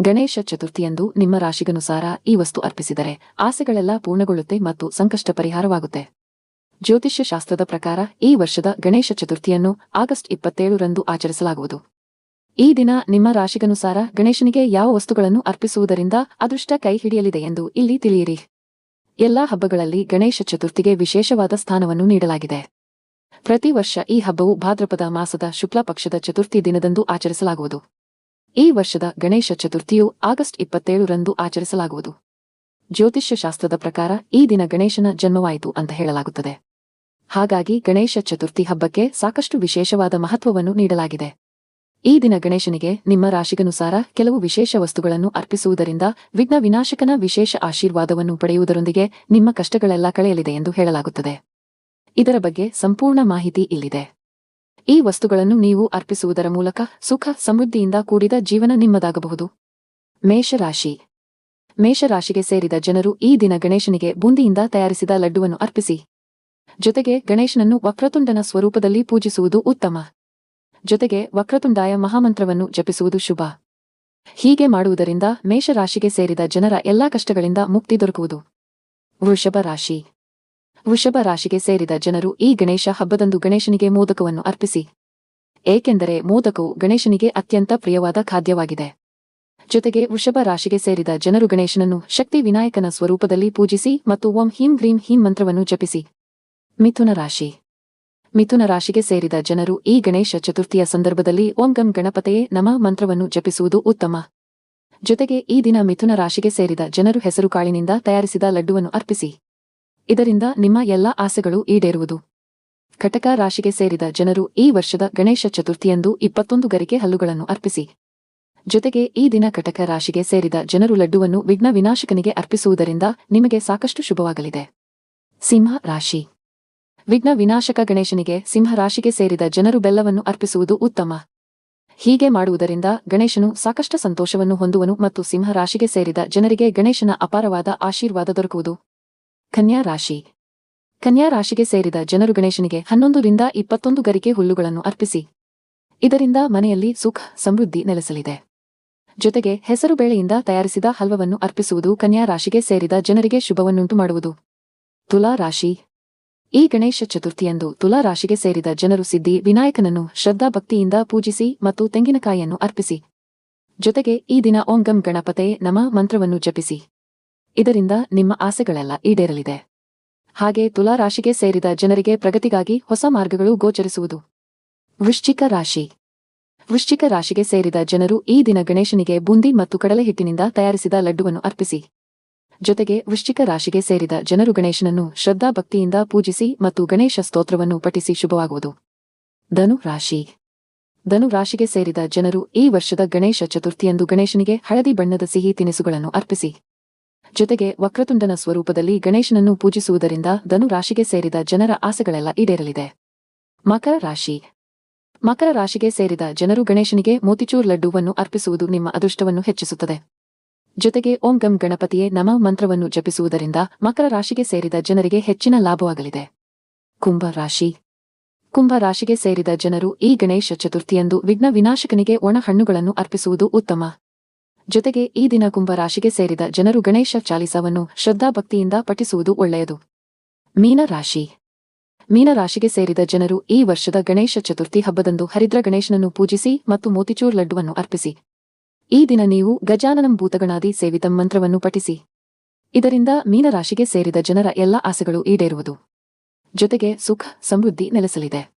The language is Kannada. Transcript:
ಗಣೇಶ ಚತುರ್ಥಿಯಂದು ನಿಮ್ಮ ರಾಶಿಗನುಸಾರ ಈ ವಸ್ತು ಅರ್ಪಿಸಿದರೆ ಆಸೆಗಳೆಲ್ಲ ಪೂರ್ಣಗೊಳ್ಳುತ್ತೆ ಮತ್ತು ಸಂಕಷ್ಟ ಪರಿಹಾರವಾಗುತ್ತೆ. ಜ್ಯೋತಿಷ್ಯ ಶಾಸ್ತ್ರದ ಪ್ರಕಾರ ಈ ವರ್ಷದ ಗಣೇಶ ಚತುರ್ಥಿಯನ್ನು ಆಗಸ್ಟ್ ಇಪ್ಪತ್ತೇಳರಂದು ಆಚರಿಸಲಾಗುವುದು. ಈ ದಿನ ನಿಮ್ಮ ರಾಶಿಗನುಸಾರ ಗಣೇಶನಿಗೆ ಯಾವ ವಸ್ತುಗಳನ್ನು ಅರ್ಪಿಸುವುದರಿಂದ ಅದೃಷ್ಟ ಕೈ ಹಿಡಿಯಲಿದೆ ಎಂದು ಇಲ್ಲಿ ತಿಳಿಯಿರಿ. ಎಲ್ಲಾ ಹಬ್ಬಗಳಲ್ಲಿ ಗಣೇಶ ಚತುರ್ಥಿಗೆ ವಿಶೇಷವಾದ ಸ್ಥಾನವನ್ನು ನೀಡಲಾಗಿದೆ. ಪ್ರತಿ ವರ್ಷ ಈ ಹಬ್ಬವು ಭಾದ್ರಪದ ಮಾಸದ ಶುಕ್ಲ ಪಕ್ಷದ ಚತುರ್ಥಿ ದಿನದಂದು ಆಚರಿಸಲಾಗುವುದು. ಈ ವರ್ಷದ ಗಣೇಶ ಚತುರ್ಥಿಯು ಆಗಸ್ಟ್ ಇಪ್ಪತ್ತೇಳರಂದು ಆಚರಿಸಲಾಗುವುದು. ಜ್ಯೋತಿಷ್ಯ ಶಾಸ್ತ್ರದ ಪ್ರಕಾರ ಈ ದಿನ ಗಣೇಶನ ಜನ್ಮವಾಯಿತು ಅಂತ ಹೇಳಲಾಗುತ್ತದೆ. ಹಾಗಾಗಿ ಗಣೇಶ ಚತುರ್ಥಿ ಹಬ್ಬಕ್ಕೆ ಸಾಕಷ್ಟು ವಿಶೇಷವಾದ ಮಹತ್ವವನ್ನು ನೀಡಲಾಗಿದೆ. ಈ ದಿನ ಗಣೇಶನಿಗೆ ನಿಮ್ಮ ರಾಶಿಗನುಸಾರ ಕೆಲವು ವಿಶೇಷ ವಸ್ತುಗಳನ್ನು ಅರ್ಪಿಸುವುದರಿಂದ ವಿಘ್ನ ವಿನಾಶಕನ ವಿಶೇಷ ಆಶೀರ್ವಾದವನ್ನು ಪಡೆಯುವುದರೊಂದಿಗೆ ನಿಮ್ಮ ಕಷ್ಟಗಳೆಲ್ಲ ಕಳೆಯಲಿದೆ ಎಂದು ಹೇಳಲಾಗುತ್ತದೆ. ಇದರ ಬಗ್ಗೆ ಸಂಪೂರ್ಣ ಮಾಹಿತಿ ಇಲ್ಲಿದೆ. ಈ ವಸ್ತುಗಳನ್ನು ನೀವು ಅರ್ಪಿಸುವುದರ ಮೂಲಕ ಸುಖ ಸಮೃದ್ಧಿಯಿಂದ ಕೂಡಿದ ಜೀವನ ನಿಮ್ಮದಾಗಬಹುದು. ಮೇಷರಾಶಿ. ಮೇಷರಾಶಿಗೆ ಸೇರಿದ ಜನರು ಈ ದಿನ ಗಣೇಶನಿಗೆ ಬೂಂದಿಯಿಂದ ತಯಾರಿಸಿದ ಲಡ್ಡುವನ್ನು ಅರ್ಪಿಸಿ. ಜೊತೆಗೆ ಗಣೇಶನನ್ನು ವಕ್ರತುಂಡನ ಸ್ವರೂಪದಲ್ಲಿ ಪೂಜಿಸುವುದು ಉತ್ತಮ. ಜೊತೆಗೆ ವಕ್ರತುಂಡಾಯ ಮಹಾಮಂತ್ರವನ್ನು ಜಪಿಸುವುದು ಶುಭ. ಹೀಗೆ ಮಾಡುವುದರಿಂದ ಮೇಷರಾಶಿಗೆ ಸೇರಿದ ಜನರ ಎಲ್ಲಾ ಕಷ್ಟಗಳಿಂದ ಮುಕ್ತಿ ದೊರಕುವುದು. ವೃಷಭ ರಾಶಿ. ವೃಷಭ ರಾಶಿಗೆ ಸೇರಿದ ಜನರು ಈ ಗಣೇಶ ಹಬ್ಬದಂದು ಗಣೇಶನಿಗೆ ಮೋದಕವನ್ನು ಅರ್ಪಿಸಿ. ಏಕೆಂದರೆ ಮೋದಕವು ಗಣೇಶನಿಗೆ ಅತ್ಯಂತ ಪ್ರಿಯವಾದ ಖಾದ್ಯವಾಗಿದೆ. ಜೊತೆಗೆ ವೃಷಭ ರಾಶಿಗೆ ಸೇರಿದ ಜನರು ಗಣೇಶನನ್ನು ಶಕ್ತಿ ವಿನಾಯಕನ ಸ್ವರೂಪದಲ್ಲಿ ಪೂಜಿಸಿ ಮತ್ತು ಓಂ ಹೀಂ ಗ್ರೀಂ ಹೀಂ ಮಂತ್ರವನ್ನು ಜಪಿಸಿ. ಮಿಥುನ ರಾಶಿ. ಮಿಥುನ ರಾಶಿಗೆ ಸೇರಿದ ಜನರು ಈ ಗಣೇಶ ಚತುರ್ಥಿಯ ಸಂದರ್ಭದಲ್ಲಿ ಓಂ ಗಂ ಗಣಪತೆಯೇ ನಮ ಮಂತ್ರವನ್ನು ಜಪಿಸುವುದು ಉತ್ತಮ. ಜೊತೆಗೆ ಈ ದಿನ ಮಿಥುನ ರಾಶಿಗೆ ಸೇರಿದ ಜನರು ಹೆಸರುಕಾಳಿನಿಂದ ತಯಾರಿಸಿದ ಲಡ್ಡುವನ್ನು ಅರ್ಪಿಸಿ. ಇದರಿಂದ ನಿಮ್ಮ ಎಲ್ಲಾ ಆಸೆಗಳು ಈಡೇರುವುದು. ಘಟಕ ರಾಶಿಗೆ ಸೇರಿದ ಜನರು ಈ ವರ್ಷದ ಗಣೇಶ ಚತುರ್ಥಿಯಂದು ಇಪ್ಪತ್ತೊಂದು ಗರಿಕೆ ಹಲ್ಲುಗಳನ್ನು ಅರ್ಪಿಸಿ. ಜೊತೆಗೆ ಈ ದಿನ ಘಟಕ ರಾಶಿಗೆ ಸೇರಿದ ಜನರು ಲಡ್ಡುವನ್ನು ವಿಘ್ನ ವಿನಾಶಕನಿಗೆ ಅರ್ಪಿಸುವುದರಿಂದ ನಿಮಗೆ ಸಾಕಷ್ಟು ಶುಭವಾಗಲಿದೆ. ಸಿಂಹ ರಾಶಿ. ವಿಘ್ನ ವಿನಾಶಕ ಗಣೇಶನಿಗೆ ಸಿಂಹ ರಾಶಿಗೆ ಸೇರಿದ ಜನರು ಬೆಲ್ಲವನ್ನು ಅರ್ಪಿಸುವುದು ಉತ್ತಮ. ಹೀಗೆ ಮಾಡುವುದರಿಂದ ಗಣೇಶನು ಸಾಕಷ್ಟು ಸಂತೋಷವನ್ನು ಹೊಂದುವನು ಮತ್ತು ಸಿಂಹ ರಾಶಿಗೆ ಸೇರಿದ ಜನರಿಗೆ ಗಣೇಶನ ಅಪಾರವಾದ ಆಶೀರ್ವಾದ ದೊರಕುವುದು. ಕನ್ಯಾ ರಾಶಿ. ಕನ್ಯಾ ರಾಶಿಗೆ ಸೇರಿದ ಜನರು ಗಣೇಶನಿಗೆ ಹನ್ನೊಂದರಿಂದ ಇಪ್ಪತ್ತೊಂದು ಗರಿಕೆ ಹುಲ್ಲುಗಳನ್ನು ಅರ್ಪಿಸಿ. ಇದರಿಂದ ಮನೆಯಲ್ಲಿ ಸುಖ, ಸಮೃದ್ಧಿ ನೆಲೆಸಲಿದೆ. ಜೊತೆಗೆ ಹೆಸರು ಬೇಳೆಯಿಂದ ತಯಾರಿಸಿದ ಹಲ್ವವನ್ನು ಅರ್ಪಿಸುವುದು ಕನ್ಯಾ ರಾಶಿಗೆ ಸೇರಿದ ಜನರಿಗೆ ಶುಭವನ್ನುಂಟು ಮಾಡುವುದು. ತುಲಾ ರಾಶಿ. ಈ ಗಣೇಶ ಚತುರ್ಥಿಯಂದು ತುಲಾ ರಾಶಿಗೆ ಸೇರಿದ ಜನರು ಸಿದ್ಧಿ, ವಿನಾಯಕನನ್ನು ಶ್ರದ್ಧಾಭಕ್ತಿಯಿಂದ ಪೂಜಿಸಿ ಮತ್ತು ತೆಂಗಿನಕಾಯಿಯನ್ನು ಅರ್ಪಿಸಿ. ಜೊತೆಗೆ ಈ ದಿನ ಓಂ ಗಂ ಗಣಪತೆ ನಮ ಮಂತ್ರವನ್ನು ಜಪಿಸಿ. ಇದರಿಂದ ನಿಮ್ಮ ಆಸೆಗಳೆಲ್ಲ ಈಡೇರಲಿದೆ. ಹಾಗೆ ತುಲಾ ರಾಶಿಗೆ ಸೇರಿದ ಜನರಿಗೆ ಪ್ರಗತಿಗಾಗಿ ಹೊಸ ಮಾರ್ಗಗಳು ಗೋಚರಿಸುವುದು. ವೃಶ್ಚಿಕ ರಾಶಿ. ವೃಶ್ಚಿಕ ರಾಶಿಗೆ ಸೇರಿದ ಜನರು ಈ ದಿನ ಗಣೇಶನಿಗೆ ಬೂಂದಿ ಮತ್ತು ಕಡಲೆ ಹಿಟ್ಟಿನಿಂದ ತಯಾರಿಸಿದ ಲಡ್ಡುವನ್ನು ಅರ್ಪಿಸಿ. ಜೊತೆಗೆ ವೃಶ್ಚಿಕ ರಾಶಿಗೆ ಸೇರಿದ ಜನರು ಗಣೇಶನನ್ನು ಶ್ರದ್ಧಾಭಕ್ತಿಯಿಂದ ಪೂಜಿಸಿ ಮತ್ತು ಗಣೇಶ ಸ್ತೋತ್ರವನ್ನು ಪಠಿಸಿ ಶುಭವಾಗುವುದು. ಧನು ರಾಶಿ. ಧನು ರಾಶಿಗೆ ಸೇರಿದ ಜನರು ಈ ವರ್ಷದ ಗಣೇಶ ಚತುರ್ಥಿಯಂದು ಗಣೇಶನಿಗೆ ಹಳದಿ ಬಣ್ಣದ ಸಿಹಿ ತಿನಿಸುಗಳನ್ನು ಅರ್ಪಿಸಿ. ಜೊತೆಗೆ ವಕ್ರತುಂಡನ ಸ್ವರೂಪದಲ್ಲಿ ಗಣೇಶನನ್ನು ಪೂಜಿಸುವುದರಿಂದ ಧನು ರಾಶಿಗೆ ಸೇರಿದ ಜನರ ಆಸೆಗಳೆಲ್ಲ ಈಡೇರಲಿದೆ. ಮಕರ ರಾಶಿ. ಮಕರ ರಾಶಿಗೆ ಸೇರಿದ ಜನರು ಗಣೇಶನಿಗೆ ಮೋತಿಚೂರ್ ಲಡ್ಡುವನ್ನು ಅರ್ಪಿಸುವುದು ನಿಮ್ಮ ಅದೃಷ್ಟವನ್ನು ಹೆಚ್ಚಿಸುತ್ತದೆ. ಜೊತೆಗೆ ಓಂ ಗಂ ಗಣಪತಿಯೇ ನಮ ಮಂತ್ರವನ್ನು ಜಪಿಸುವುದರಿಂದ ಮಕರ ರಾಶಿಗೆ ಸೇರಿದ ಜನರಿಗೆ ಹೆಚ್ಚಿನ ಲಾಭವಾಗಲಿದೆ. ಕುಂಭ ರಾಶಿ. ಕುಂಭ ರಾಶಿಗೆ ಸೇರಿದ ಜನರು ಈ ಗಣೇಶ ಚತುರ್ಥಿಯಂದು ವಿಘ್ನ ವಿನಾಶಕನಿಗೆ ಒಣ ಹಣ್ಣುಗಳನ್ನು ಅರ್ಪಿಸುವುದು ಉತ್ತಮ. ಜೊತೆಗೆ ಈ ದಿನ ಕುಂಭ ರಾಶಿಗೆ ಸೇರಿದ ಜನರು ಗಣೇಶ ಚಾಲಿಸವನ್ನು ಶ್ರದ್ಧಾಭಕ್ತಿಯಿಂದ ಪಠಿಸುವುದು ಒಳ್ಳೆಯದು. ಮೀನರಾಶಿ ಮೀನರಾಶಿಗೆ ಮೀನ ರಾಶಿಗೆ ಸೇರಿದ ಜನರು ಈ ವರ್ಷದ ಗಣೇಶ ಚತುರ್ಥಿ ಹಬ್ಬದಂದು ಹರಿದ್ರ ಗಣೇಶನನ್ನು ಪೂಜಿಸಿ ಮತ್ತು ಮೋತಿಚೂರ್ ಲಡ್ಡುವನ್ನು ಅರ್ಪಿಸಿ. ಈ ದಿನ ನೀವು ಗಜಾನನಂ ಭೂತಗಣಾದಿ ಸೇವಿತ ಮಂತ್ರವನ್ನು ಪಠಿಸಿ. ಇದರಿಂದ ಮೀನರಾಶಿಗೆ ಸೇರಿದ ಜನರ ಎಲ್ಲ ಆಸೆಗಳು ಈಡೇರುವುದು. ಜೊತೆಗೆ ಸುಖ, ಸಮೃದ್ಧಿ ನೆಲೆಸಲಿದೆ.